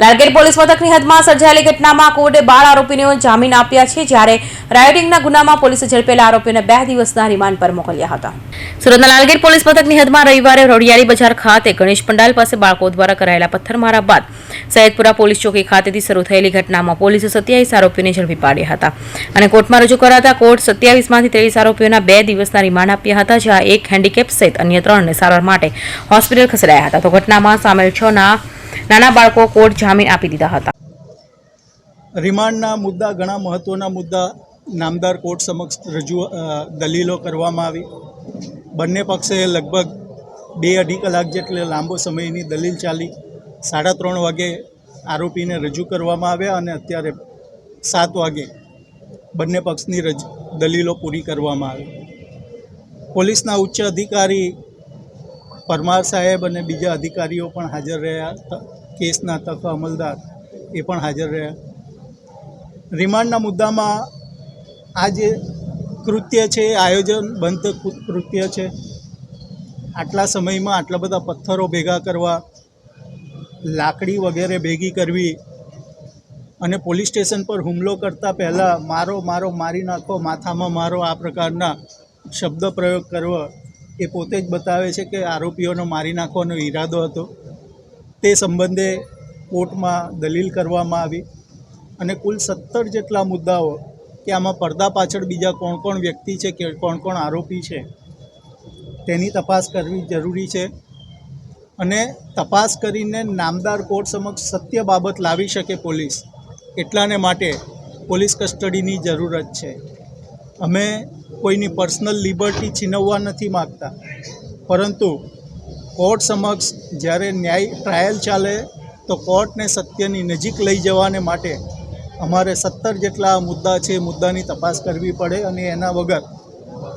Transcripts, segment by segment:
Lalgate police મથકની હદમાં સર્જાયેલી ઘટનામાં કોર્ટે બાળ આરોપીને જામીન આપ્યા છે, જ્યારે રાયોટિંગના ગુનામાં પોલીસે ઝડપેલા આરોપીઓને બે દિવસના રિમાન્ડ પર મોકલ્યા હતા. સુરતના લાલગેટ પોલીસ મથકની હદમાં રવિવારે રોડિયાળી બજાર ખાતે ગણેશ પંડાલ પાસે બાળકો દ્વારા કરાયેલા પથ્થરમારા બાદ સૈયદપુરા પોલીસ ચોકી ખાતેથી શરૂ થયેલી ઘટનામાં પોલીસે સત્યાવીસ આરોપીઓને ઝડપી પાડ્યા હતા અને કોર્ટમાં રજૂ કરાતા કોર્ટ સત્યાવીસમાંથી ત્રેવીસ આરોપીઓના બે દિવસના રિમાન્ડ આપ્યા હતા, જ્યાં એક હેન્ડીકેપ સહિત અન્ય ત્રણને સારવાર માટે હોસ્પિટલ ખસેડાયા હતા. તો ઘટનામાં સામેલ છ ના નાના બાળકો કોર્ટ જામીન આપી દીધા હતા. રિમાન્ડના મુદ્દા, ઘણા મહત્ત્વના મુદ્દા નામદાર કોર્ટ સમક્ષ રજૂ દલીલો કરવામાં આવી. બંને પક્ષે લગભગ બે અઢી કલાક જેટલે લાંબો સમયની દલીલ ચાલી. સાડા ત્રણ વાગે આરોપીને રજૂ કરવામાં આવ્યા અને અત્યારે સાત વાગે બંને પક્ષની રજ, દલીલો પૂરી કરવામાં આવી. પોલીસના ઉચ્ચ અધિકારી પરમાર સાહેબ અને બીજા અધિકારીઓ પણ હાજર રહ્યા. કેસના તક અમલદાર એ પણ હાજર રહ્યા. રિમાન્ડના મુદ્દામાં આ જે કૃત્ય છે એ આયોજનબંધ કૃ- કૃત્ય છે. આટલા સમયમાં આટલા બધા પથ્થરો ભેગા કરવા, લાકડી વગેરે ભેગી કરવી અને પોલીસ સ્ટેશન પર હુમલો કરતાં પહેલાં મારો મારો મારી નાખો, માથામાં મારો આ પ્રકારના શબ્દ પ્રયોગ કરવો એ પોતે જ બતાવે છે કે આરોપીઓનો મારી નાખવાનો ઈરાદો હતો. તે સંબંધે કોર્ટમાં દલીલ કરવામાં આવી અને કુલ સત્તર જેટલા મુદ્દાઓ કે આમાં પડદા પાછળ બીજા કોણ કોણ વ્યક્તિ છે કે કોણ કોણ આરોપી છે, તેની તપાસ કરવી જરૂરી છે અને તપાસ કરીને નામદાર કોર્ટ સમક્ષ સત્ય બાબત લાવી શકે પોલીસ. એટલાને માટે પોલીસ કસ્ટડીની જરૂરત છે. અમે કોઈની પર્સનલ લિબર્ટી છીનવવા નથી માગતા. પરંતુ કોર્ટ સમક્ષ જ્યારે ન્યાય ટ્રાયલ ચાલે, તો કોર્ટને સત્યની નજીક લઈ જવાને માટે અમારે સત્તર જેટલા મુદ્દા છે મુદ્દાની તપાસ કરવી પડે અને એના વગર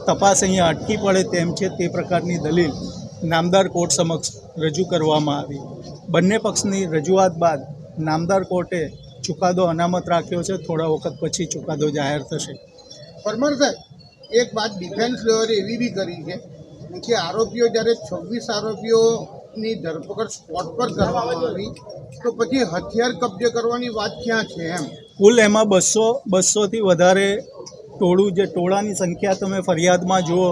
તપાસ અહીંયા અટકી પડે તેમ છે તે પ્રકારની દલીલ નામદાર કોર્ટ સમક્ષ રજૂ કરવામાં આવી. બંને પક્ષની રજૂઆત બાદ નામદાર કોર્ટે ચુકાદો અનામત રાખ્યો છે. થોડા વખત પછી ચુકાદો જાહેર થશે. પરમાર સાહેબ એક વાત ડિફેન્સ લેવલે એવી બી કરી છે કે આરોપીઓ જ્યારે છવ્વીસ આરોપીઓની ધરપકડ સ્પોટ પર કરવામાં આવી, તો પછી હથિયાર કબજે કરવાની વાત ક્યાં છે એમ? કુલ એમાં બસો, બસોથી વધારે ટોળું જે ટોળાની સંખ્યા તમે ફરિયાદમાં જુઓ,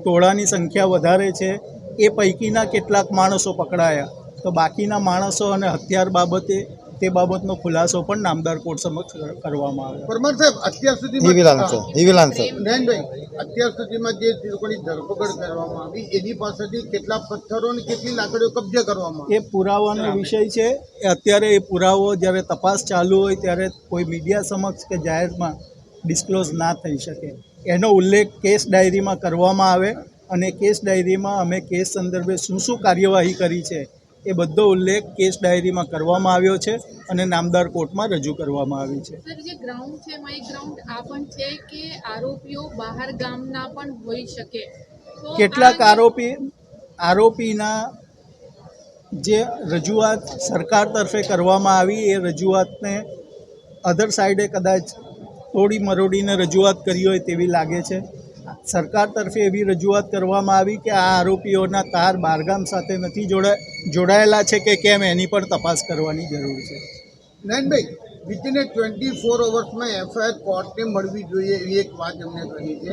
ટોળાની સંખ્યા વધારે છે. એ પૈકીના કેટલાક માણસો પકડાયા. તો બાકીના માણસો અને હથિયાર બાબતે તે બાબતનો ખુલાસો પણ નામદાર કોર્ટ સમક્ષ કરવામાં આવે પરમાર સાહેબ અત્યાર સુધી નયનભાઈ અત્યાર સુધીમાં જે લોકોની ધરપકડ કરવામાં આવી એની પાસેથી કેટલા પથ્થરો અને કેટલી લાકડીઓ કબજે કરવામાં એ પુરાવાનો વિષય છે. એ અત્યારે એ પુરાવો જ્યારે તપાસ ચાલુ હોય ત્યારે કોઈ મીડિયા સમક્ષ કે જાહેરમાં ડિસ્ક્લોઝ ના થઈ શકે. એનો ઉલ્લેખ કેસ ડાયરીમાં કરવામાં આવે અને કેસ ડાયરીમાં અમે કેસ સંદર્ભે શું શું કાર્યવાહી કરી છે એ બધો ઉલ્લેખ કેસ ડાયરીમાં કરવામાં આવ્યો છે અને નામદાર કોર્ટમાં રજૂ કરવામાં આવી છે. સર જે ગ્રાઉન્ડ છે એમાં ગ્રાઉન્ડ આ પણ છે કે આરોપીઓ બહાર ગામના પણ હોઈ શકે. કેટલાક આરોપી આરોપીના જે રજૂઆત સરકાર તરફે કરવામાં આવી એ રજૂઆતને અધર સાઈડે કદાચ તોડી મરોડીને રજૂઆત કરી હોય તેવી લાગે છે. સરકાર તરફે એવી રજૂઆત કરવામાં આવી કે આ આરોપીઓના તાર બારગામ સાથે નથી જોડા જોડાયેલા છે કે કેમ એની પણ તપાસ કરવાની જરૂર છે? નયનભાઈ વિધિન એ ટ્વેન્ટી ફોર અવર્સમાં એફઆઈઆર કોર્ટને મળવી જોઈએ એવી એક વાત એમને કરી છે.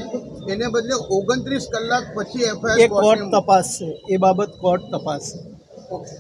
એને બદલે ઓગણત્રીસ કલાક પછી એફઆઈઆર કોર્ટ તપાસ છે એ બાબત કોર્ટ તપાસશે. ઓકે